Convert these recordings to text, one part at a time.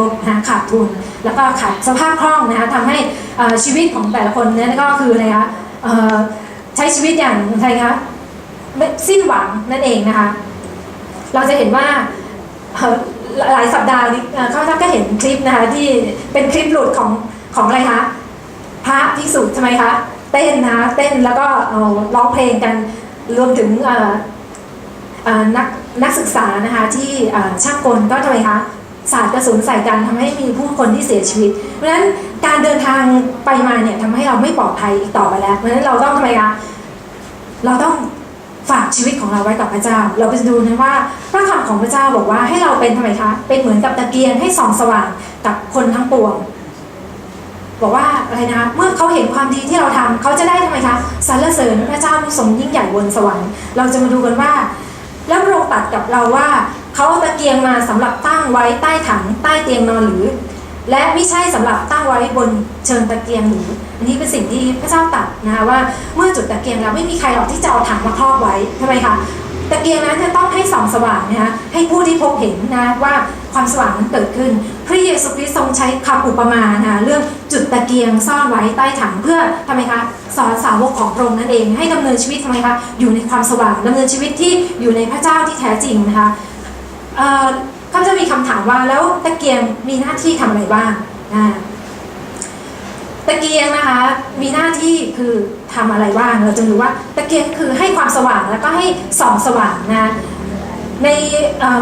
ทบนะคะขาดทุน แล้วก็ขาดสภาพคล่องนะคะทำให้ชีวิตของแต่ละคนเนี่ยก็คืออะไรคะใช้ชีวิตอย่างอะไรคะสิ้นหวังนั่นเองนะคะ เราจะเห็นว่าหลายสัปดาห์นี้เอ่อข้าพเจ้าก็เห็นคลิปนะคะที่เป็นคลิปหลุดของของอะไรคะพระภิกษุทำไมคะเต้นนะคะเต้นแล้วก็ร้องเพลงกันรวมถึงนักนักศึกษานะคะที่ช่างกลก็ทำไมคะ สาดกระสุนใส่กันทำให้มีผู้คนที่เสียชีวิต เพราะฉะนั้นการเดินทางไปมาเนี่ยทำให้เราไม่ปลอดภัยอีกต่อไปแล้ว เพราะฉะนั้นเราต้องทำไมคะเราต้องฝากชีวิตของเราไว้กับพระเจ้า เราไปดูนะว่าพระคำของพระเจ้าบอกว่าให้เราเป็นทำไมคะ เป็นเหมือนกับตะเกียงให้ส่องสว่างกับคนทั้งปวง บอกว่าอะไรนะคะเมื่อเขาเห็นความดีที่เราทำเขาจะได้ทำไมคะสรรเสริญพระเจ้าผู้ทรงยิ่งใหญ่บนสวรรค์ เราจะมาดูกันว่า แล้วพระองค์ตรัดกับเราว่า เขาเอาตะเกียงมาสำหรับตั้งไว้ใต้ถังใต้เตียงนอนหรือ และไม่ใช่สำหรับตั้งไว้บนเชิงตะเกียงหรืออันนี้เป็นสิ่งที่พระเจ้าตรัดนะคะว่าเมื่อจุดตะเกียงแล้วไม่มีใครหรอกที่จะเอาถังมาครอบไว้ทำไมคะตะเกียงนั้นจะต้องให้ส่องสว่างนะคะให้ผู้ที่พบเห็นนะว่าความสว่างนั้นเกิดขึ้น พระเยซูคริสต์ทรงใช้คำอุปมานะะเรื่องจุดตะเกียงซ่อนไว้ใต้ถังเพื่อทำไมคะสอนสาวกของพระองค์นั่นเองให้ดำเนินชีวิตทำไมคะอยู่ในความสว่างดำเนินชีวิตที่อยู่ในพระเจ้าที่แท้จริงนะคะ เขาจ้ามีคำถามว่าแล้วตะเกียงมีหน้าที่ทำอะไรบ้างตะเกียงนะคะ มีหน้าที่คือทำอะไรบ้าง เราจะรู้ว่าตะเกียงคือให้ความสว่างแล้วก็ให้ส่องสว่างนะใน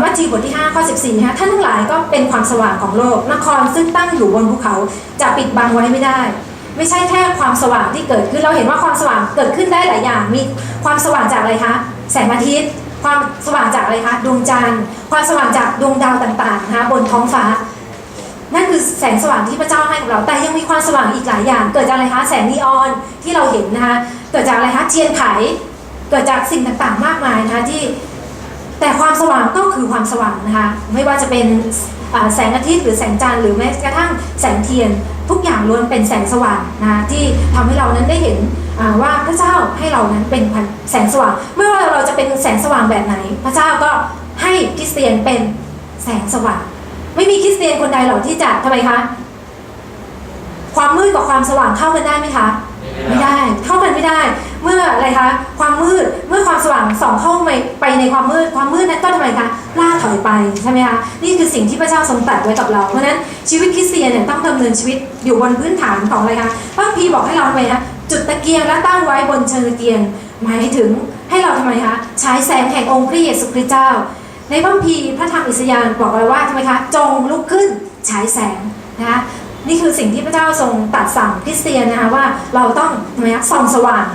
มัทธิวบทที่5ข้อ14นะคะท่านทั้งหลายก็เป็นความสว่างของโลกนครซึ่งตั้งอยู่บนภูเขาจะปิดบังไว้ไม่ได้ ไม่ใช่แค่ความสว่างที่เกิดขึ้นเราเห็นว่าความสว่างเกิดขึ้นได้หลายอย่าง มีความสว่างจากอะไรคะแสงอาทิตย์ ความสว่างจากอะไรคะดวงจันทร์ความสว่างจากดวงดาวต่างๆนะคะบนท้องฟ้า นั่นคือแสงสว่างที่พระเจ้าให้กับเรา แต่ยังมีความสว่างอีกหลายอย่าง เกิดจากอะไรคะแสงนีออนที่เราเห็นนะคะเกิดจากอะไรคะเทียนไขเกิดจากสิ่งต่างๆ มากมายนะคะที่แต่ความสว่างก็คือความสว่างนะคะไม่ว่าจะเป็นแสงอาทิตย์หรือแสงจันทร์หรือแม้กระทั่งแสงเทียน ทุกอย่างล้วนเป็นแสงสว่างนะที่ทำให้เรานั้นได้เห็นว่าพระเจ้าให้เรานั้นเป็นแสงสว่าง ไม่ว่าเราจะเป็นแสงสว่างแบบไหน พระเจ้าก็ให้คริสเตียนเป็นแสงสว่าง ไม่มีคริสเตียนคนใดหรอกที่จะทำไมคะความมืดกับความสว่างเข้ากันได้ไหมคะ ไม่ได้เข้ากันไม่ได้ เมื่ออะไรคะความมืดเมื่อความสว่างส่องเข้าไปในความมืดความมืดนั้นก็ทำไมคะล่าถอยไปใช่ไหมคะนี่คือสิ่งที่พระเจ้าทรงตรัสไว้กับเราเพราะนั้นชีวิตคริสเตียนเนี่ยต้องดำเนินชีวิตอยู่บนพื้นฐานของอะไรคะพระพีบอกให้เราทำไมคะจุดตะเกียงและตั้งไว้บนเชิงตะเกียงหมายถึงให้เราทำไมคะฉายแสงแห่งองค์พระเยซูคริสต์เจ้า ในพระคัมภีพระธรรมอิสยาห์บอกไว้ว่าทำไมคะจงลุกขึ้นฉายแสงนะคะนี่คือสิ่งที่พระเจ้าทรงตัดสั่งคริสเตียนนะคะว่าเราต้องทำไมคะส่องสว่าง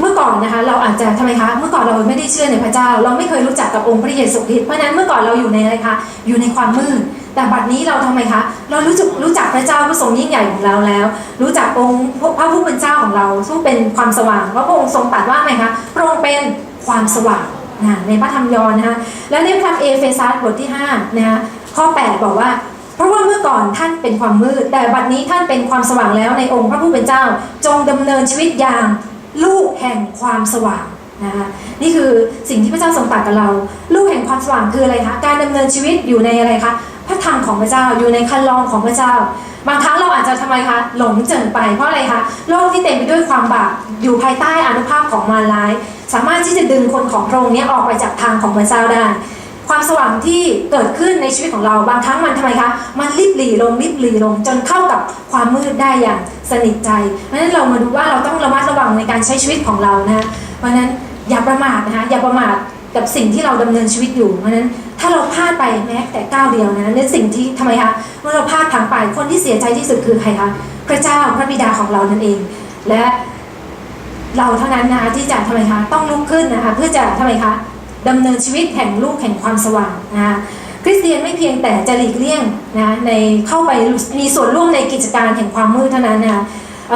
เมื่อก่อนนะคะเราอาจจะทำไมคะเมื่อก่อนเราไม่ได้เชื่อในพระเจ้า เราไม่เคยรู้จักกับองค์พระเยซูคริสต์เพราะนั้นเมื่อก่อนเราอยู่ในอะไรคะอยู่ในความมืดแต่บัดนี้เราทำไมคะ เรารู้จักรู้จักพระเจ้าผู้ทรงยิ่งใหญ่ของเราแล้ว รู้จักองค์พระผู้เป็นเจ้าของเราซึ่งเป็นความสว่างว่าพระองค์ทรงตรัสว่าไงคะพระองค์เป็นความสว่างนะในพระธรรมยอห์นนะคะและในพระธรรมเอเฟซัสบทที่5นะคะข้อ 8 บอกว่า เพราะว่าเมื่อก่อนท่านเป็นความมืด แต่บัดนี้ท่านเป็นความสว่างแล้วในองค์พระผู้เป็นเจ้า จงดำเนินชีวิตอย่าง ลูกแห่งความสว่างนะคะนี่คือสิ่งที่พระเจ้าทรงตรัสกับเรา ลูกแห่งความสว่างคืออะไรคะการดำเนินชีวิตอยู่ในอะไรคะพระธรรมของพระเจ้าอยู่ในคันลองของพระเจ้า บางครั้งเราอาจจะทำไมคะหลงเจิงไปเพราะอะไรคะโลกที่เต็มไปด้วยความบาปอยู่ภายใต้อานุภาพของมารร้าย สามารถที่จะดึงคนของพระองค์นี้ออกไปจากทางของพระเจ้าได้ ความสว่างที่เกิดขึ้นในชีวิตของเราบางครั้งมันทำไมคะมันริบหรี่ลงริบหรี่ลง จนเข้ากับความมืดได้อย่างสนิทใจเพราะฉะนั้นเรามาดูว่าเราต้องระมัดระวังในการใช้ชีวิตของเรานะเพราะฉะนั้นอย่าประมาทนะคะอย่าประมาทกับสิ่งที่เราดำเนินชีวิตอยู่เพราะฉะนั้นถ้าเราพลาดไปแม้แต่ก้าวเดียวนะนั่นสิ่งที่ทำไมคะเมื่อเราพลาดทางไปคนที่เสียใจที่สุดคือใครคะพระเจ้าพระบิดาของเรานั่นเอง และเราเท่านั้นนะคะที่จะทำไมคะต้องลุกขึ้นนะคะเพื่อจะทำไมคะ ดำเนินชีวิตแห่งลูกแห่งความสว่างนะคะคริสเตียนไม่เพียงแต่จะหลีกเลี่ยงนะในเข้าไปมีส่วนร่วมในกิจการแห่งความมืดเท่านั้นนะคะเ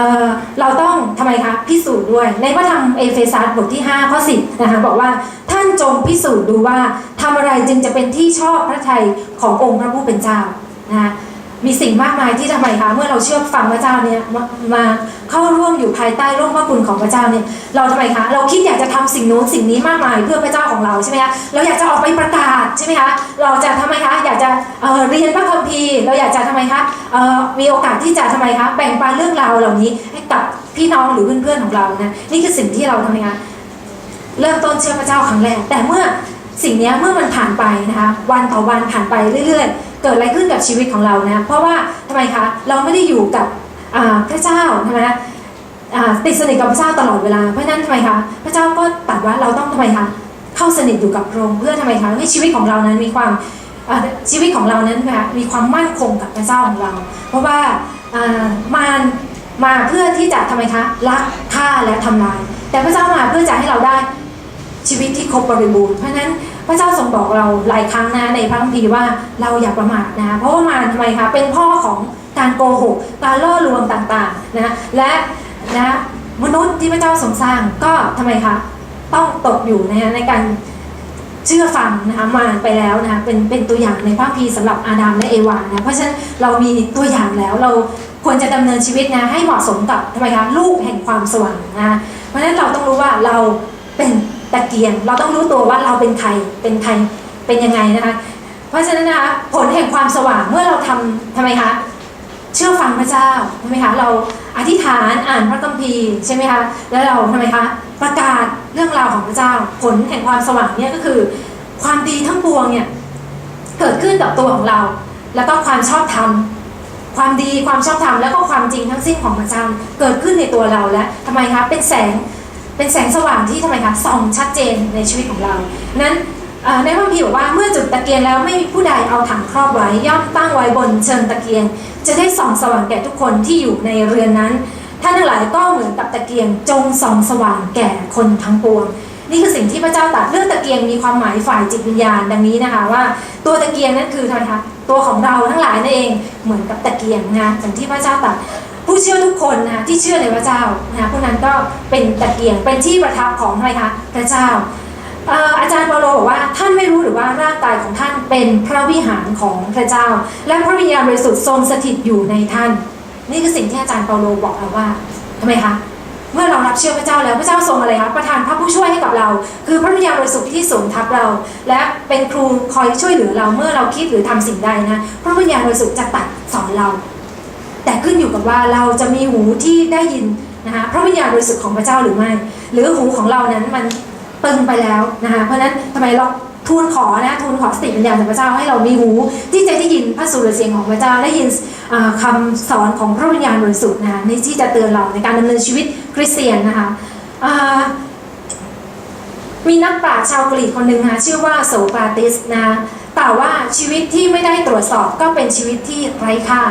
เราต้องทำไมคะพิสูจน์ด้วย ในพระธรรมเอเฟซัสบทที่5ข้อ10นะคะบอกว่าท่านจงพิสูจน์ดูว่าทำอะไรจึงจะเป็นที่ชอบพระทัยขององค์พระผู้เป็นเจ้านะคะ มีสิ่งมากมายที่ทำไมคะเมื่อเราเชื่อฟังพระเจ้าเนี่ยมามาเข้าร่วมอยู่ภายใต้ร่มพระคุณของพระเจ้าเนี่ยเราทำไมคะเราคิดอยากจะทำสิ่งโน้นสิ่งนี้มากมายเพื่อพระเจ้าของเราใช่ไหมคะเราอยากจะออกไปประกาศใช่ไหมคะเราจะทำไมคะอยากจะเเรียนพระคัมภีร์เราอยากจะทำไมคะมีโอกาสที่จะทำไมคะแบ่งปันเรื่องราวเหล่านี้ให้กับพี่น้องหรือเพื่อนๆของเรานะนี่คือสิ่งที่เราทำไมคะเริ่มต้นเชื่อพระเจ้าครั้งแรกแต่เมื่อสิ่งนี้เมื่อมันผ่านไปนะคะวันต่อวันผ่านไปเรื่อยๆ เกิดอะไรขึ้นกับชีวิตของเรานะเพราะว่าทำไมคะเราไม่ได้อยู่กับพระเจ้าใช่ไหมติดสนิทกับพระเจ้าตลอดเวลาเพราะนั้นทำไมคะพระเจ้าก็ตรัดว่าเราต้องทำไมคะเข้าสนิทอยู่กับพระองค์เพื่อทำไมคะให้ชีวิตของเรานั้นมีความชีวิตของเรานั้นนะคะมีความมั่นคงกับพระเจ้าของเรา เพราะว่ามารมาเพื่อที่จะทำไมคะลักฆ่าและทำลาย แต่พระเจ้ามาเพื่อจะให้เราได้ชีวิตที่ครบบริบูรณ์เพราะนั้น พระเจ้าทรงบอกเราหลายครั้งนะในพระคัมภีร์ว่าเราอย่าประมาทนะ เพราะว่ามารทำไมคะเป็นพ่อของการโกหกการล่อลวงต่างๆนะและนะมนุษย์ที่พระเจ้าทรงสร้างก็ทำไมคะต้องตกอยู่นะในการเชื่อฟังนะคะมารไปแล้วนะคะเป็นเป็นตัวอย่างในพระคัมภีร์สำหรับอาดัมและเอวานะเพราะฉะนั้นเรามีตัวอย่างแล้วเราควรจะดำเนินชีวิตนะให้เหมาะสมกับทำไมคะลูกแห่งความสว่างนะเพราะฉะนั้นเราต้องรู้ว่าเราเป็น ตะเกียง เราต้องรู้ตัวว่าเราเป็นใครเป็นใครเป็นยังไงนะคะ เพราะฉะนั้นนะคะผลแห่งความสว่างเมื่อเราทำทำไมคะเชื่อฟังพระเจ้าใช่ไหมคะเราอธิษฐานอ่านพระคัมภีร์ใช่ไหมคะแล้วเราทำไมคะประกาศเรื่องราวของพระเจ้า ผลแห่งความสว่างเนี่ยก็คือ ความดีทั้งปวงเนี่ยเกิดขึ้นกับตัวของเรา แล้วก็ความชอบธรรมความดีความชอบธรรมแล้วก็ความจริงทั้งสิ้นของพระเจ้าเกิดขึ้นในตัวเราและทำไมคะเป็นแสง เป็นแสงสว่างที่ทำไมคะส่องชัดเจนในชีวิตของเรา นั้นในพระคัมภีร์บอกว่าเมื่อจุดตะเกียงแล้วไม่มีผู้ใดเอาถังครอบไว้ย่อมตั้งไว้บนเชิงตะเกียง จะได้ส่องสว่างแก่ทุกคนที่อยู่ในเรือนนั้นท่านทั้งหลายก็เหมือนกับตะเกียงจงส่องสว่างแก่คนทั้งปวง นี่คือสิ่งที่พระเจ้าตรัสเรื่องตะเกียงมีความหมายฝ่ายจิตวิญญาณดังนี้นะคะว่า ตัวตะเกียงนั้นคือทำไมคะตัวของเราทั้งหลายนั่นเองเหมือนกับตะเกียงนะอย่างที่พระเจ้าตรัส ผู้เชื่อทุกคนนะที่เชื่อในพระเจ้านะพวกนั้นก็เป็นตะเกียงเป็นที่ประทับของทำไมคะพระเจ้าอาจารย์เปาโลบอกว่าท่านไม่รู้หรือว่าร่างกายของท่านเป็นพระวิหารของพระเจ้า และพระวิญญาณบริสุทธิ์ทรงสถิตอยู่ในท่าน นี่คือสิ่งที่อาจารย์เปาโลบอกเราว่าทำไมคะเมื่อเรารับเชื่อพระเจ้าแล้วพระเจ้าทรงอะไรคะประทานพระผู้ช่วยให้กับเรา คือพระวิญญาณบริสุทธิ์ที่สูงทับเรา และเป็นครูคอยช่วยเหลือเราเมื่อเราคิดหรือทำสิ่งใดนะพระวิญญาณบริสุทธิ์จะตัดสอนเรา แต่ขึ้นอยู่กับว่าเราจะมีหูที่ได้ยินนะคะพระวิญญาณบริสุทธิ์ของพระเจ้าหรือไม่ หรือหูของเรานั้นมันตึงไปแล้วนะคะเพราะนั้นทำไมเราทูลขอนะทูลขอสติปัญญาจากพระเจ้าให้เรามีหู ที่จะได้ยินพระสุรเสียงของพระเจ้าได้ยินอ่าคำสอนของพระวิญญาณบริสุทธิ์นะคะในที่จะเตือนเราในการดำเนินชีวิตคริสเตียนนะคะมีนักปราชญ์ชาวกรีกคนหนึ่งนะชื่อว่าโสปราติสนะกล่ว่าชีวิตที่ไม่ได้ตรวจสอบก็เป็นชีวิตที่ไร้ค่า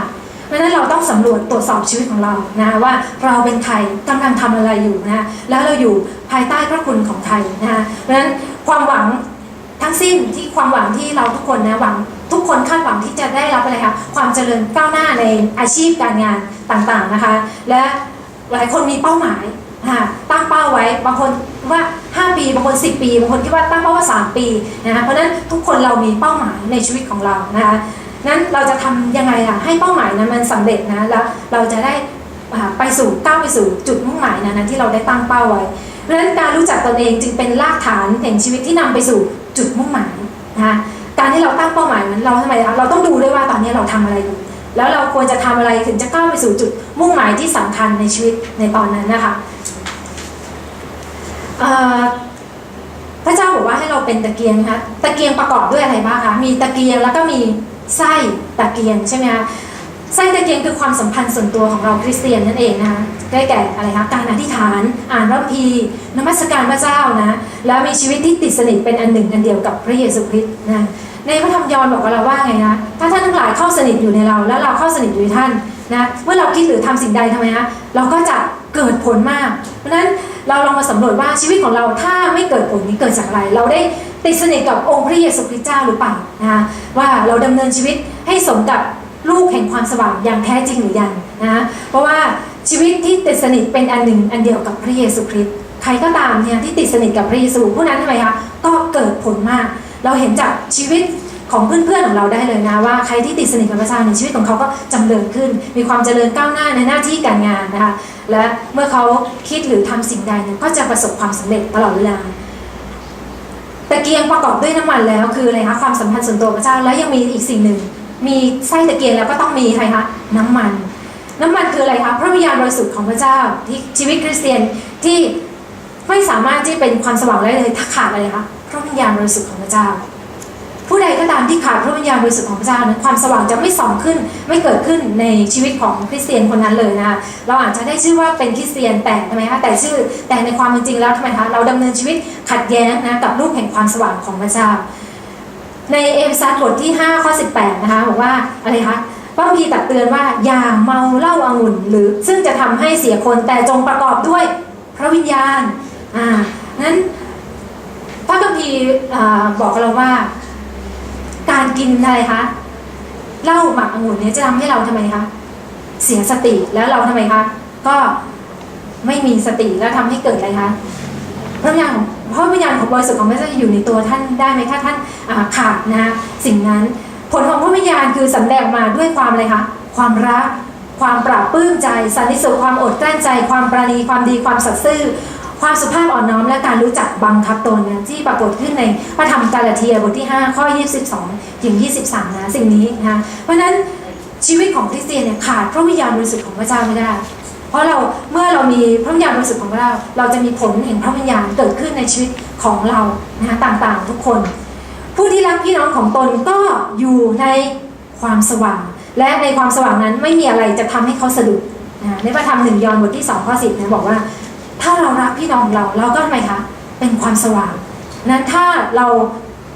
เพราะฉะนั้นเราต้องสำรวจตรวจสอบชีวิตของเรานะว่าเราเป็นใครกำลังทำอะไรอยู่นะแล้วเราอยู่ภายใต้พระคุณของใครนะเพราะฉะนั้นความหวังทั้งสิ้นที่ความหวังที่เราทุกคนนะหวังทุกคนคาดหวังที่จะได้รับอะไรคะความเจริญก้าวหน้าในอาชีพการงานต่างๆนะคะ และหลายคนมีเป้าหมายค่ะตั้งเป้าไว้บางคนว่า 5 ปีบางคน 10 ปีบางคนคิดว่าตั้งเป้าว่า 3 ปีนะคะเพราะฉะนั้นทุกคนเรามีเป้าหมายในชีวิตของเรานะคะ นั้นเราจะทำยังไงล่ะให้เป้าหมายนั้นมันสำเร็จนะแล้วเราจะได้ไปสู่ก้าวไปสู่จุดมุ่งหมายนั้นที่เราได้ตั้งเป้าไว้เพราะฉะนั้นการรู้จักตนเองจึงเป็นรากฐานแห่งชีวิตที่นำไปสู่จุดมุ่งหมายนะคะการที่เราตั้งเป้าหมายนั้นเราทำไมเราต้องดูด้วยว่าตอนนี้เราทำอะไรอยู่แล้วเราควรจะทำอะไรถึงจะก้าวไปสู่จุดมุ่งหมายที่สำคัญในชีวิตในตอนนั้นนะคะพระเจ้าบอกว่าให้เราเป็นตะเกียงนะคะตะเกียงประกอบด้วยอะไรบ้างคะมีตะเกียงแล้วก็มี ไส้ตะเกียงใช่ไหมคะไส้ตะเกียงคือความสัมพันธ์ส่วนตัวของเราคริสเตียนนั่นเองนะคะได้แก่อะไรคะการอธิษฐานอ่านพระคัมภีนมัสการพระเจ้านะแล้วมีชีวิตที่ติดสนิทเป็นอันหนึ่งอันเดียวกับพระเยซูคริสต์นะในพระธรรมยอห์นบอกกับเราว่าไงนะถ้าท่านทั้งหลายเข้าสนิทอยู่ในเรา แล้วเราเข้าสนิทอยู่ในท่านนะเมื่อเราคิดหรือทำสิ่งใดทำไมคะเราก็จะเกิดผลมาก เพราะฉะนั้น เราลองมาสำรวจว่าชีวิตของเราถ้าไม่เกิดผลนี้เกิดจากอะไร เราได้ติดสนิทกับองค์พระเยซูคริสต์เจ้าหรือเปล่านะคะว่าเราดำเนินชีวิตให้สมกับลูกแห่งความสว่างอย่างแท้จริงหรือยังนะเพราะว่าชีวิตที่ติดสนิทเป็นอันหนึ่งอันเดียวกับพระเยซูคริสต์ใครก็ตามเนี่ยที่ติดสนิทกับพระเยซูผู้นั้นทำไมคะก็เกิดผลมาก เราเห็นจากชีวิต ของเพื่อนๆของเราได้เลยนะว่าใครที่ติดสนิทกับพระเจ้าในชีวิตของเขาก็จำเริญขึ้น มีความเจริญก้าวหน้าในหน้าที่การงานนะคะและเมื่อเขาคิดหรือทำสิ่งใดเนี่ยก็จะประสบความสำเร็จตลอดเวลาตะเกียงประกอบด้วยน้ำมันแล้วคืออะไรคะความสัมพันธ์ส่วนตัวพระเจ้าแล้วยังมีอีกสิ่งหนึ่ง มีไส้ตะเกียงแล้วก็ต้องมีใครคะน้ำมัน น้ำมันคืออะไรคะพระวิญญาณบริสุทธิ์ของพระเจ้าที่ชีวิตคริสเตียนที่ไม่สามารถที่เป็นความสว่างได้เลยถ้าขาดอะไรคะพระวิญญาณบริสุทธิ์ของพระเจ้า ผู้ใดก็ตามที่ขาดพระวิญญาณบริสุทธิ์ของพระเจ้านั้นความสว่างจะไม่ส่องขึ้น ไม่เกิดขึ้นในชีวิตของคริสเตียนคนนั้นเลยนะคะเราอาจจะได้ชื่อว่าเป็นคริสเตียนแต่ทำไมคะแต่ชื่อแต่ในความเป็นจริงแล้วทำไมคะเราดำเนินชีวิตขัดแย้งนะกับรูปแห่งความสว่างของพระเจ้า ในเอเฟซัสบทที่5ข้อ18นะคะบอกว่าอะไรคะพระคัมภีร์ตักเตือนว่าอย่าเมาเหล้าอางุ่น หรือซึ่งจะทำให้เสียคนแต่จงประกอบด้วยพระวิญญาณอ่านั้นพระคัมภีร์บอกกับเราว่า การกินอะไรคะเหล้าหมักองุ่นเนี่ยจะทำให้เราทำไมคะเสียสติแล้วเราทำไมคะก็ไม่มีสติแล้วทำให้เกิดอะไรคะพระวิญญาณของพระวิญญาณของบริสุทธิ์ของพระเจ้าอยู่ในตัวท่านได้ไหมถ้าท่านาขาดนะสิ่งนั้น ผลของพระวิญญาณคือสำแดงมาด้วยความอะไรคะความรักความปราบปลื้มใจสันติสุขความอดกลั้นใจ ความปราณีความดีความสัตย์ซื่อ ความสุภาพอ่อนน้อมและการรู้จักบังคับตนเนี่ยที่ปรากฏขึ้นในพระธรรมกาลเทียบทที่ 5 ข้อ 22 ถึง 23 นะสิ่งนี้นะเพราะนั้นชีวิตของคริสเตียนเนี่ยขาดพระวิญญาณบริสุทธิ์ของพระเจ้าไม่ได้ เพราะเราเมื่อเรามีพระวิญญาณบริสุทธิ์ของพระเจ้าเราจะมีผลแห่งพระวิญญาณเกิดขึ้นในชีวิตของเรานะคะต่างๆ ทุกคน ผู้ที่รักพี่น้องของตนก็อยู่ในความสว่าง และในความสว่างนั้นไม่มีอะไรจะทำให้เขาสะดุดนะในพระธรรมหนึ่งยอห์นบทที่2ข้อ10เนี่ยบอกว่า ถ้าเรารักพี่น้องของเราเราก็ทำไมคะเป็นความสว่างนั้นถ้าเรา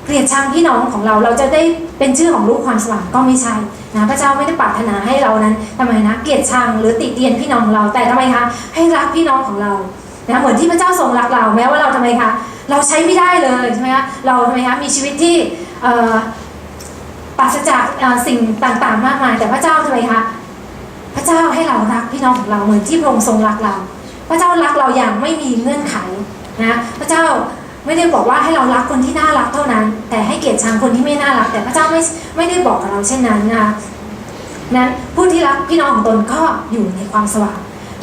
เกลียดชังพี่น้องของเราเราจะได้เป็นชื่อของลูกความสว่างก็ไม่ใช่นะพระเจ้าไม่ได้ปรารถนาให้เรานั้นทำไมนะเกลียดชังหรือติเตียนพี่น้องของเราแต่ทำไมคะให้รักพี่น้องของเรานะเหมือนที่พระเจ้าทรงรักเราแม้ว่าเราทำไมคะเราใช้ไม่ได้เลยใช่ไหมคะเราทำไมคะมีชีวิตที่ปราศจากสิ่งต่างๆ มากมาย แต่พระเจ้าทำไมคะพระเจ้าให้เรารักพี่น้องของเราเหมือนที่พระองค์ทรงรักเรา พระเจ้ารักเราอย่างไม่มีเงื่อนไขนะพระเจ้าไม่ได้บอกว่าให้เรารักคนที่น่ารักเท่านั้น แต่ให้เกียรติชังคนที่ไม่น่ารัก แต่พระเจ้าไม่ไม่ได้บอกกับเราเช่นนั้นนะนั้นผู้ที่รักพี่น้องของตนก็อยู่ในความสว่าง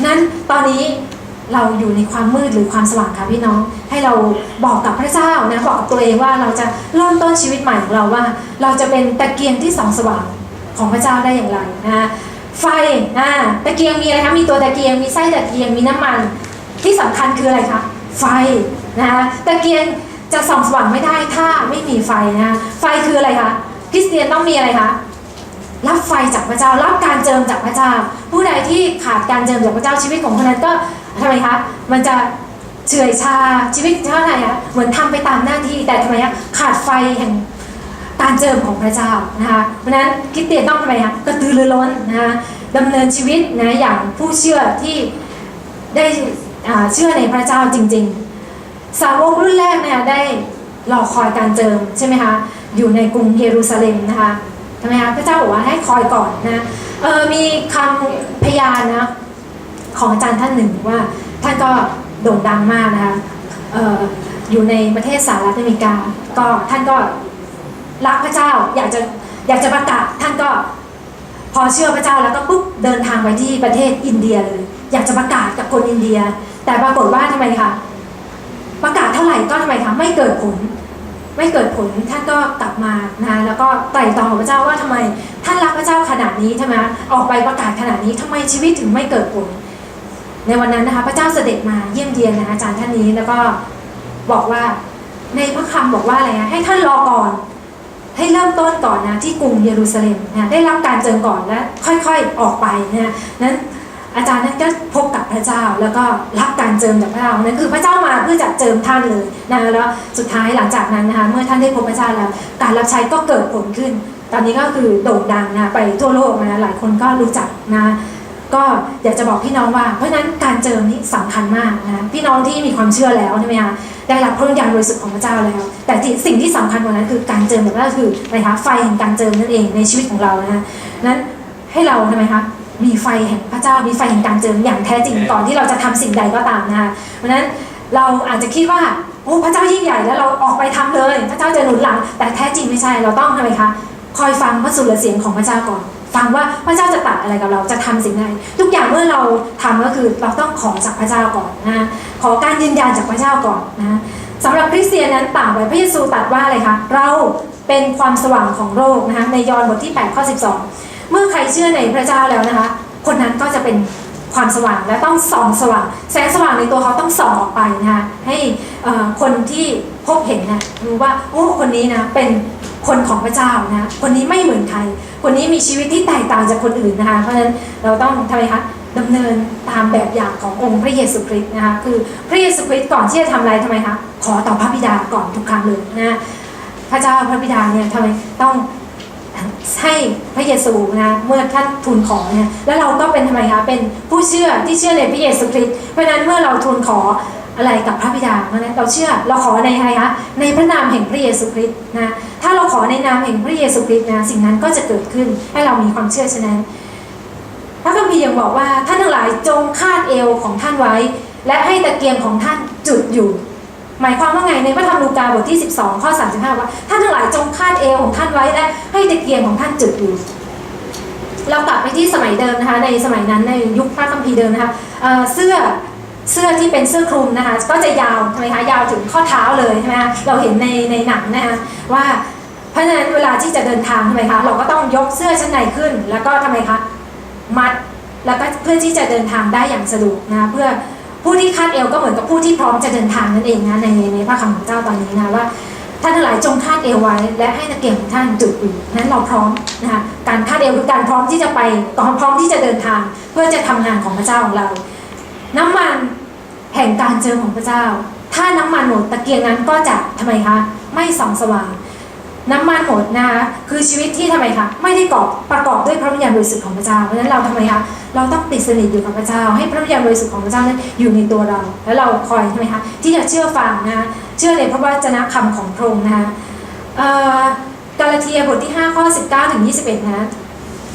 นั้นตอนนี้เราอยู่ในความมืดหรือความสว่างค่ะพี่น้อง ให้เราบอกกับพระเจ้านะบอกกับตัวเองว่าเราจะเริ่มต้นชีวิตใหม่ของเราว่า เราจะเป็นตะเกียงที่สองสว่างของพระเจ้าได้อย่างไรนะ ไฟอ่าตะเกียงมีอะไรคะมีตัวตะเกียงมีไส้ตะเกียงมีน้ำมัน ที่สำคัญคืออะไรคะไฟนะคะตะเกียงจะส่องสว่างไม่ได้ถ้าไม่มีไฟนะคะไฟคืออะไรคะคริสเตียนต้องมีอะไรคะรับไฟจากพระเจ้ารับการเจิมจากพระเจ้า ผู้ใดที่ขาดการเจิมจากพระเจ้าชีวิตของคนนั้นก็ทำไมคะมันจะเฉื่อยชาชีวิตเท่าไหร่คะเหมือนทำไปตามหน้าที่แต่ทำไมคะขาดไฟแห่ง การเจิมของพระเจ้านะคะเพราะฉะนั้นคริสเตียนต้องทำไมคะกระตือรือร้นนะคะดำเนินชีวิตนะอย่างผู้เชื่อที่ได้เชื่อในพระเจ้าจริง ๆ สาวกรุ่นแรกเนี่ยได้รอคอยการเจิมใช่ไหมคะอยู่ในกรุงเยรูซาเล็มนะคะทำไมคะพระเจ้าบอกว่าให้คอยก่อนนะเออมีคำพยานนะของอาจารย์ท่านหนึ่งว่าท่านก็โด่งดังมากนะคะอออยู่ในประเทศสหรัฐอเมริกา ก็ท่านก็ รักพระเจ้าอยากจะอยากจะประกาศท่านก็พอเชื่อพระเจ้าแล้วก็ปุ๊บเดินทางไปที่ประเทศอินเดียเลยอยากจะประกาศกับคนอินเดีย แต่ปรากฏว่าทำไมคะประกาศเท่าไหร่ก็ทำไมคะไม่เกิดผล ไม่เกิดผลท่านก็กลับมานะแล้วก็ไต่ตองพระเจ้าว่าทำไม ท่านรักพระเจ้าขนาดนี้ใช่ไหมออกไปประกาศขนาดนี้ทำไมชีวิตถึงไม่เกิดผล ในวันนั้นนะคะ พระเจ้าเสด็จมาเยี่ยมเยียนนะอาจารย์ท่านนี้แล้วก็บอกว่าในพระคำบอกว่าอะไรนะให้ท่านรอก่อน ให้เริ่มต้นก่อนนะที่กรุงเยรูซาเล็มนะได้รับการเจิมก่อนแล้วค่อยๆออกไปนะนั้นอาจารย์นั้นก็พบกับพระเจ้าแล้วก็รับการเจิมจากพระเจ้านั่นคือพระเจ้ามาเพื่อจะเจิมท่านเลยนะแล้วสุดท้ายหลังจากนั้นนะคะเมื่อท่านได้พบพระเจ้าแล้ว การรับใช้ก็เกิดผลขึ้น ตอนนี้ก็คือโด่งดังนะไปทั่วโลกนะหลายคนก็รู้จักนะ ก็อยากจะบอกพี่น้องว่าเพราะฉะนั้นการเจิมนี่สำคัญมากนะพี่น้องที่มีความเชื่อแล้วใช่ไหมคะได้รับพระวิญญาณบริสุทธิ์ของพระเจ้าแล้ว แต่ที่สิ่งที่สำคัญกว่านั้นคือการเจิมแบบนั้นก็คืออะไรคะไฟแห่งการเจิมนั่นเองในชีวิตของเรานะนั้นให้เราทำไมคะมีไฟแห่งพระเจ้ามีไฟแห่งการเจิมอย่างแท้จริงก่อนที่เราจะทำสิ่งใดก็ตามนะคะเพราะฉะนั้นเราอาจจะคิดว่าอ้พระเจ้ายิ่งใหญ่แล้วเราออกไปทำเลย พระเจ้าจะหนุนหลัง แต่แท้จริงไม่ใช่เราต้องทำไมคะคอยฟังพระสุรเสียงของพระเจ้าก่อน ฟังว่าพระเจ้าจะตัดอะไรกับเราจะทำสิ่งใดทุกอย่างเมื่อเราทำก็คือเราต้องขอจากพระเจ้าก่อนนะขอการยืนยันจากพระเจ้าก่อนนะสำหรับคริสเตียนนั้นต่างไปพระเยซูตรัสว่าอะไรคะเราเป็นความสว่างของโลกนะคะในยอห์นบทที่8ข้อ12 เมื่อใครเชื่อในพระเจ้าแล้วนะคะ คนนั้นก็จะเป็นความสว่างและต้องส่องสว่าง แสงสว่างในตัวเขาต้องส่องออกไปนะคะให้คนที่พบเห็นนะรู้ว่าโอ้คนนี้นะเป็น คนของพระเจ้านะ คนนี้ไม่เหมือนใคร คนนี้มีชีวิตที่แตกต่างจากคนอื่นนะคะ เพราะฉะนั้นเราต้องทำไมคะดำเนินตามแบบอย่างขององค์พระเยซูคริสต์นะคะ คือพระเยซูคริสต์ก่อนที่จะทำอะไรทำไมคะ ขอต่อพระบิดาก่อนทุกครั้งเลยนะพระเจ้าพระบิดาเนี่ยทำไมต้องให้พระเยซูนะเมื่อท่านทูลขอเนี่ยแล้วเราก็เป็นทำไมคะเป็นผู้เชื่อที่เชื่อในพระเยซูคริสต์เพราะฉะนั้นเมื่อเราทูลขอ อะไรกับพระบิดาเพราะนั้นเราเชื่อเราขอในอะไรคะในพระนามแห่งพระเยซูคริสต์นะถ้าเราขอในนามแห่งพระเยซูคริสต์นะสิ่งนั้นก็จะเกิดขึ้นให้เรามีความเชื่อฉะนั้น พระคัมภีร์ยังบอกว่าท่านทั้งหลายจงคาดเอวของท่านไว้ และให้ตะเกียงของท่านจุดอยู่ หมายความว่าไงในพระธรรมลูกาบทที่ 12 ข้อ 35 ว่าท่านทั้งหลายจงคาดเอวของท่านไว้และให้ตะเกียงของท่านจุดอยู่เรากลับไปที่สมัยเดิมนะคะในสมัยนั้นในยุคพระคัมภีร์เดิมนะคะเเสื้อ เสื้อที่เป็นเสื้อคลุมนะคะก็จะยาวทำไหมคะยาวถึงข้อเท้าเลยใช่ไหมคะเราเห็นในในหนังนะคะว่าเพราะฉะนั้นเวลาที่จะเดินทางทำไมคะเราก็ต้องยกเสื้อชั้นในขึ้น แล้วก็ทำไมคะมัดแล้วก็เพื่อที่จะเดินทางได้อย่างสะดวกนะคะเพื่อผู้ที่คาดเอวก็เหมือนกับผู้ที่พร้อมจะเดินทางนั่นเองนะในในพระคำของเจ้าตอนนี้นะว่าท่านทั้งหลายจงคาดเอวไว้ และให้ตะเกียงของท่านจุดอยู่นั้นเราพร้อมนะคะการคาดเอวคือการพร้อมที่จะไปพร้อมที่จะเดินทาง เพื่อจะทำงานของพระเจ้าของเรา น้ำมันแห่งการเจิมของพระเจ้า ถ้าน้ำมันหมดตะเกียงนั้นก็จะทำไมคะ ไม่ส่องสว่าง น้ำมันหมดนะคะคือชีวิตที่ทำไมคะไม่ได้กอบประกอบด้วยพระวิญญาณบริสุทธิ์ของพระเจ้าเพราะฉะนั้นเราทำไมคะเราต้องติดสนิทอยู่กับพระเจ้า ให้พระวิญญาณบริสุทธิ์ของพระเจ้านั้นอยู่ในตัวเรา แล้วเราคอยทำไมคะที่จะเชื่อฟังนะคะเชื่อในพระวจนะคำของพระองค์นะคะเอ่อกาลาเทียบทที่5ข้อ19ถึง21นะ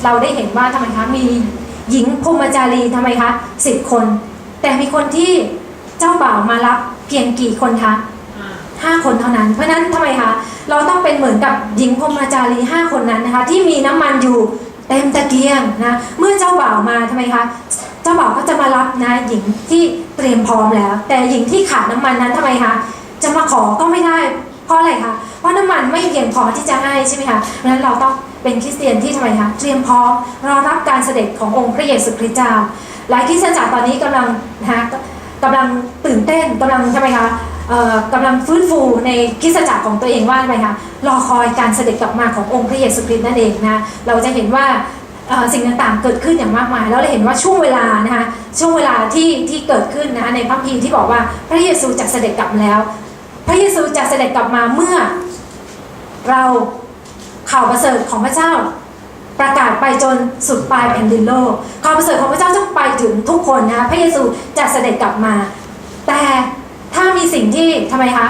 เราได้เห็นว่าทำไมคะมีหญิงพรมจารีทำไมคะสิบคน แต่มีคนที่เจ้าบ่าวมารับเพียงกี่คนคะห้าคนเท่านั้น เพราะฉะนั้นทำไมคะ เราต้องเป็นเหมือนกับหญิงพรหมจารีห้าคนนั้นนะคะ ที่มีน้ำมันอยู่เต็มตะเกียงนะ เมื่อเจ้าบ่าวมาทำไมคะ เจ้าบ่าวก็จะมารับนะหญิงที่เตรียมพร้อมแล้ว แต่หญิงที่ขาดน้ำมันนั้นทำไมคะ จะมาขอก็ไม่ได้เพราะอะไรคะเพราะน้ำมันไม่เพียงพอที่จะให้ใช่ไหมคะเพราะฉะนั้นเราต้องเป็นคริสเตียนที่ทำไมคะ เตรียมพร้อมรอรับการเสด็จขององค์พระเยซูคริสต์เจ้า หลายคริสตจักรตอนนี้กำลังนะคะกำลังตื่นเต้นกำลังใช่ไหมคะกำลังฟื้นฟูในคริสตจักรของตัวเองว่าทำไมคะรอคอยการเสด็จกลับมาขององค์พระเยซูคริสต์นั่นเองนะเราจะเห็นว่าสิ่งต่างๆเกิดขึ้นอย่างมากมาย แล้วเราเห็นว่าช่วงเวลานะคะช่วงเวลาที่ที่เกิดขึ้นนะคะในพระคัมภีร์ที่บอกว่าพระเยซูจะเสด็จกลับแล้ว พระเยซูจะเสด็จกลับมาเมื่อ เราข่าวประเสริฐของพระเจ้า ประกาศไปจนสุดปลายแผ่นดินโลกข่าวประเสริฐของพระเจ้าต้องไปถึงทุกคนนะพระเยซูจะเสด็จกลับมา แต่ถ้ามีสิ่งที่ทำไมคะ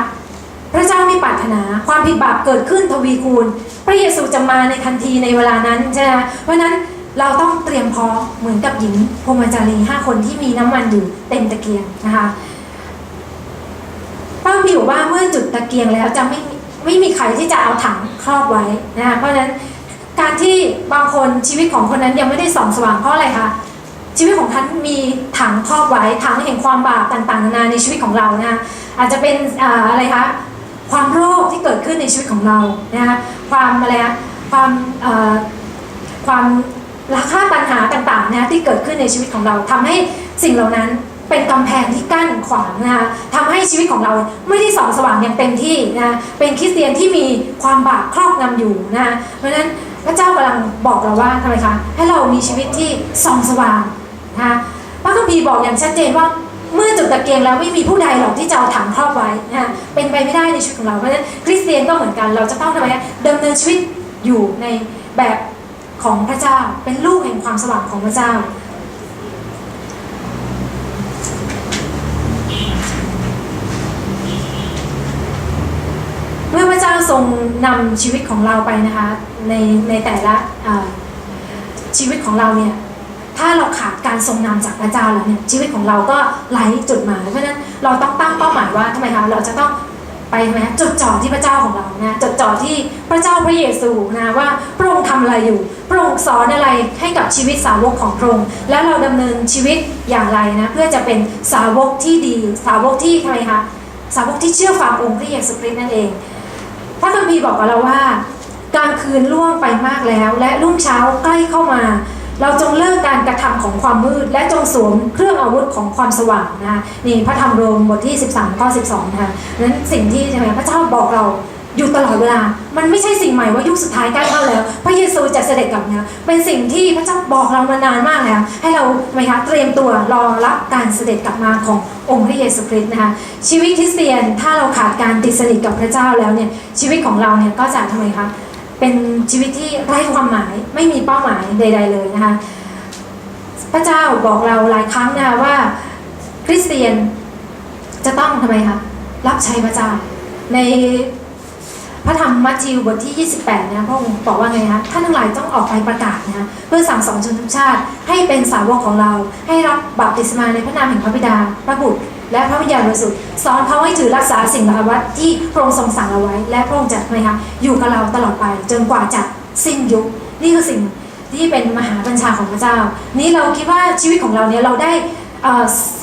พระเจ้าไม่ปรารถนาความผิดบาปเกิดขึ้นทวีคูณ พระเยซูจะมาในทันทีในเวลานั้นใช่ไหมเพราะนั้นเราต้องเตรียมพร้อมเหมือนกับหญิงพรมจารีห้าคนที่มีน้ำมันอยู่เต็มตะเกียงนะคะป้าพี่บอกว่าเมื่อจุดตะเกียงแล้วจะไม่ไม่มีใครที่จะเอาถังครอบไว้นะคะเพราะฉะนั้น การที่บางคนชีวิตของคนนั้นยังไม่ได้ส่องสว่างเพราะอะไรคะชีวิตของท่านมีถังครอบไว้ถังแห่งความบาปต่างๆนานาในชีวิตของเรานะอาจจะเป็นอะไรคะความโรคที่เกิดขึ้นในชีวิตของเรานะคะความอะไรคะความความราคาตัณหาต่างๆนะที่เกิดขึ้นในชีวิตของเราทำให้สิ่งเหล่านั้นเป็นกำแพงที่กั้นขวางนะคะทำให้ชีวิตของเราไม่ได้ส่องสว่างอย่างเต็มที่นะเป็นคริสเตียนที่มีความบาปครอบงำอยู่นะคะเพราะฉะนั้น พระเจ้ากำลังบอกเราว่าทำไมคะ ให้เรามีชีวิตที่ส่องสว่างนะคะพระคัมภีร์บอกอย่างชัดเจนว่าเมื่อจุดตะเกียงแล้วไม่มีผู้ใดหรอกที่จะเอาถังครอบไว้นะเป็นไปไม่ได้ในชีวิตของเราเพราะฉะนั้นคริสเตียนก็เหมือนกันเราจะต้องทำไมดำเนินชีวิตอยู่ในแบบของพระเจ้าเป็นลูกแห่งความสว่างของพระเจ้า เมื่อพระเจ้า ทรงนำชีวิตของเราไปนะคะในในแต่ละชีวิตของเราเนี่ยถ้าเราขาดการทรงนำจากพระเจ้าแล้วเนี่ยชีวิตของเราก็ไร้จุดหมาย เพราะฉะนั้นเราต้องตั้งเป้าหมายว่าทำไมคะเราจะต้องไปไหมจดจ่อที่พระเจ้าของเรานะจดจ่อที่พระเจ้าพระเยซูนะว่าพระองค์ทำอะไรอยู่ พระองค์สอนอะไรให้กับชีวิตสาวกของพระองค์แล้วเราดำเนินชีวิตอย่างไรนะเพื่อจะเป็นสาวกที่ดี สาวกที่ทำไมคะสาวกที่เชื่อฟังองค์พระเยซูคริสต์นั่นเอง ระคัมภีร์บอกกับเราว่ากลางคืนล่วงไปมากแล้ว และรุ่งเช้าใกล้เข้ามา เราจงเลิกการกระทำของความมืด และจงสวมเครื่องอาวุธของความสว่างนะคะนี่พระธรรมโรมบทที่ 13ข้อ12นะคะนั้นสิ่งที่ใช่ไหมพระเจ้าบอกเรา อยู่ตลอดเวลา มันไม่ใช่สิ่งใหม่ว่ายุคสุดท้ายใกล้เข้าแล้ว พระเยซูจะเสด็จกลับเนี่ยเป็นสิ่งที่พระเจ้าบอกเรามานานมากแล้ว ให้เราทำไมคะเตรียมตัวรอรับการเสด็จกลับมาขององค์พระเยซูคริสต์นะคะ ชีวิตคริสเตียนถ้าเราขาดการติดสนิทกับพระเจ้าแล้วเนี่ย ชีวิตของเราเนี่ยก็จะทำไมคะ เป็นชีวิตที่ไร้ความหมาย ไม่มีเป้าหมายใด ๆ เลยนะคะ พระเจ้าบอกเราหลายครั้งนะว่าคริสเตียนจะต้องทำไมคะ รับใช้พระเจ้าใน พระธรรมมัทธิวบทที่ 28นะพระองค์บอกว่าไงคะท่านทั้งหลายต้องออกไปประกาศนะเพื่อสั่งสอนชนทุกชาติ ให้เป็นสาวกของเรา ให้รับบัพติศมาในพระนามแห่งพระบิดา พระบุตร และพระวิญญาณบริสุทธิ์สอนเขาให้ถือรักษาสิ่งล่าวัดที่พระองค์ทรงสั่งเอาไว้ และพระองค์จะไมคะอยู่กับเราตลอดไปจนกว่าจะสิ้นยุคนี่คือสิ่งที่เป็นมหาบัญชาของพระเจ้า นี้เราคิดว่าชีวิตของเราเนี่ยเราได้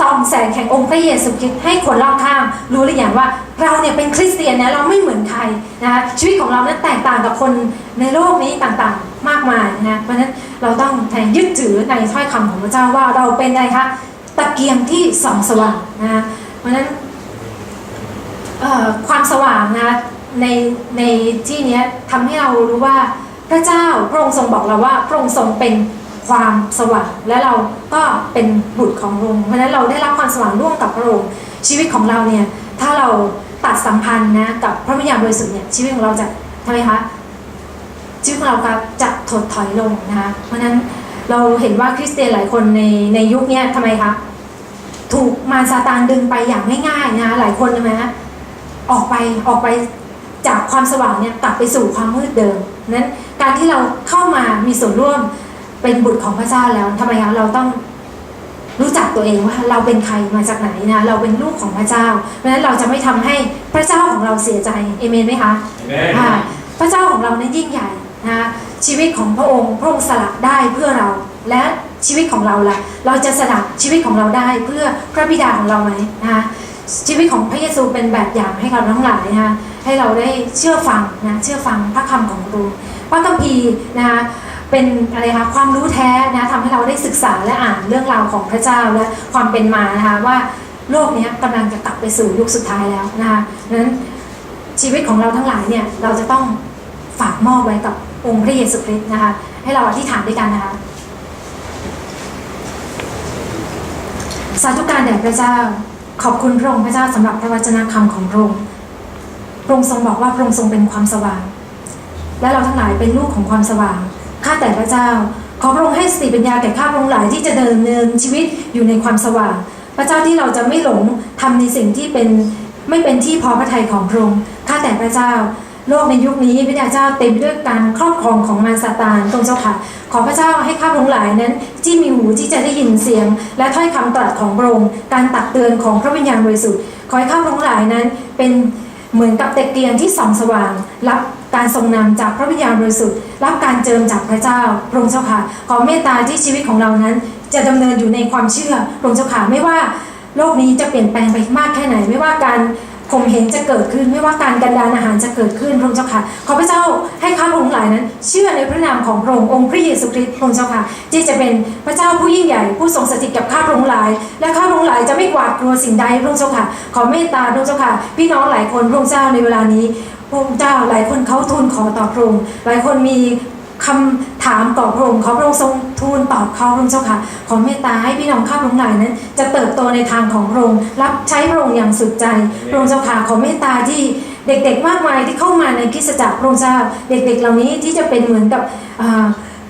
ส่องแสงแห่งองค์พระเยซูคริสต์ให้คนรอบข้างรู้หรือยังว่าเราเนี่ยเป็นคริสเตียนนะเราไม่เหมือนใครนะคะชีวิตของเรานั้นแตกต่างกับคนในโลกนี้ต่างๆมากมายนะเพราะฉะนั้นเราต้องแทนยึดถือในถ้อยคำของพระเจ้าว่าเราเป็นอะไรคะตะเกียงที่ส่องสว่างนะเพราะฉะนั้นความสว่างนะในในที่นี้ทำให้เรารู้ว่าพระเจ้าพระองค์ทรงบอกเราว่าพระองค์ทรงเป็น ความสว่าง และเราก็เป็นบุตรของพระองค์เพราะฉะนั้นเราได้รับความสว่างร่วมกับพระองค์ชีวิตของเราเนี่ยถ้าเราตัดสัมพันธ์นะกับพระวิญญาณบริสุทธิ์เนี่ยชีวิตของเราจะทำไมคะชีวิตของเราก็จะถดถอยลงนะคะเพราะฉะนั้นเราเห็นว่าคริสเตียนหลายคนในในยุคนี้ทำไมคะถูกมารซาตานดึงไปอย่างง่ายๆนะคะหลายคนใช่ไหมคะออกไปออกไปจากความสว่างเนี่ยกลับไปสู่ความมืดเดิมนั้นการที่เราเข้ามามีส่วนร่วม เป็นบุตรของพระเจ้าแล้วทำไมคะเราต้องรู้จักตัวเองว่าเราเป็นใครมาจากไหนนะเราเป็นลูกของพระเจ้า เพราะฉะนั้นเราจะไม่ทำให้พระเจ้าของเราเสียใจเอเมนไหมคะ Amen. อ่าพระเจ้าของเรานั้นยิ่งใหญ่นะคะชีวิตของพระองค์พระองค์สละได้เพื่อเราและชีวิตของเราล่ะ เราจะสละชีวิตของเราได้เพื่อพระบิดาของเราไหมนะคะชีวิตของพระเยซูเป็นแบบอย่างให้กับเราทั้งหลายนะคะให้เราได้เชื่อฟังนะเชื่อฟังพระคำของพระองค์พระคัมภีร์นะคะ เป็นอะไรคะความรู้แท้นะทำให้เราได้ศึกษาและอ่านเรื่องราวของพระเจ้าและความเป็นมานะคะว่าโลกนี้กำลังจะกลับไปสู่ยุคสุดท้ายแล้วนะคะนั้นชีวิตของเราทั้งหลายเนี่ยเราจะต้องฝากมอบไว้กับองค์พระเยซูคริสต์นะคะให้เราอธิษฐานด้วยกันนะคะสาธุการแด่พระเจ้า ขอบคุณพระองค์พระเจ้าสำหรับพระวจนะคำของพระองค์พระองค์ทรงบอกว่าพระองค์ทรงเป็นความสว่าง และเราทั้งหลายเป็นลูกของความสว่าง ข้าแต่พระเจ้า ขอพระองค์ให้สติปัญญาแก่ข้าพระองค์หลายที่จะเดินเนินชีวิตอยู่ในความสว่าง พระเจ้าที่เราจะไม่หลงทำในสิ่งที่เป็นไม่เป็นที่พอพระทัยของพระองค์ข้าแต่พระเจ้า โลกในยุคนี้พระเจ้าเต็มไปด้วยการครอบครองของมารซาตานตรงเจ้าค่ะ ขอพระเจ้าให้ข้าพระองค์หลายนั้น ที่มีหูที่จะได้ยินเสียง และถ้อยคำตรัสของพระองค์การตักเตือนของพระวิญญาณบริสุทธิ์ขอให้ข้าพระองค์หลายนั้นเป็นเหมือนกับตะเกียงที่ส่องสว่าง รับ การทรงนำจากพระวิญญาณบริสุทธิ์ รับการเจิมจากพระเจ้าพระองค์เจ้าค่ะ ขอเมตตาที่ชีวิตของเรานั้น จะดำเนินอยู่ในความเชื่อพระองค์เจ้าค่ะไม่ว่าโลกนี้จะเปลี่ยนแปลงไปมากแค่ไหน ไม่ว่าการ ข่มเหงจะเกิดขึ้นไม่ว่าการกันดานอาหารจะเกิดขึ้นพระองค์เจ้าค่ะขอพระเจ้าให้ข้าพระองค์หลายนั้น เชื่อในพระนามของพระองค์องค์พระเยซูคริสต์พระองค์เจ้าค่ะที่จะเป็นพระเจ้าผู้ยิ่งใหญ่ผู้ทรงสถิตกับข้าพระองค์หลาย และข้าพระองค์หลายจะไม่หวาดกลัวสิ่งใดพระองค์เจ้าค่ะ ขอเมตตาพระองค์เจ้าค่ะ พี่น้องหลายคนพระองค์เจ้าในเวลานี้พระองค์เจ้าหลายคนเขาทูลขอต่อพระองค์หลายคนมี คำถามต่อพระองค์ขอพระองค์ทรงทูลตอบเขาพระองค์เจ้าค่ะ ขอเมตตาให้พี่น้องข้าพระองค์หลายนั้น จะเติบโตในทางของพระองค์รับใช้พระองค์อย่างสุดใจพระองค์เจ้าค่ะขอเมตตาที่เด็กๆ มากมายที่เข้ามาในคริสตจักรพระองค์เจ้าเด็ก ๆ เหล่านี้ที่จะเป็นเหมือนกับ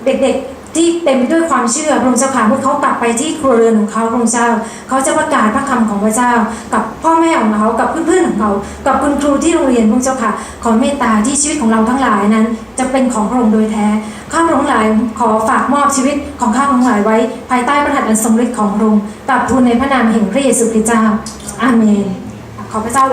เด็กๆ ที่เต็มไปด้วยความเชื่อพระองค์เจ้าค่ะเมื่อเขากลับไปที่ครัวเรือนของเขาพระองค์เจ้า เขาจะประกาศพระคำของพระเจ้า กับพ่อแม่ของเขากับเพื่อนๆของเขา กับคุณครูที่โรงเรียนพระองค์เจ้าค่ะ ขอเมตตาที่ชีวิตของเราทั้งหลายนั้น จะเป็นของพระองค์โดยแท้ข้าพระองค์หลายขอฝากมอบชีวิตของข้าพระองค์หลายไว้ ภายใต้พระหัตถ์อันทรงฤทธิ์ของพระองค์ตราบทูลในพระนามแห่งพระเยซูคริสต์เจ้าอาเมน ขอพระเจ้า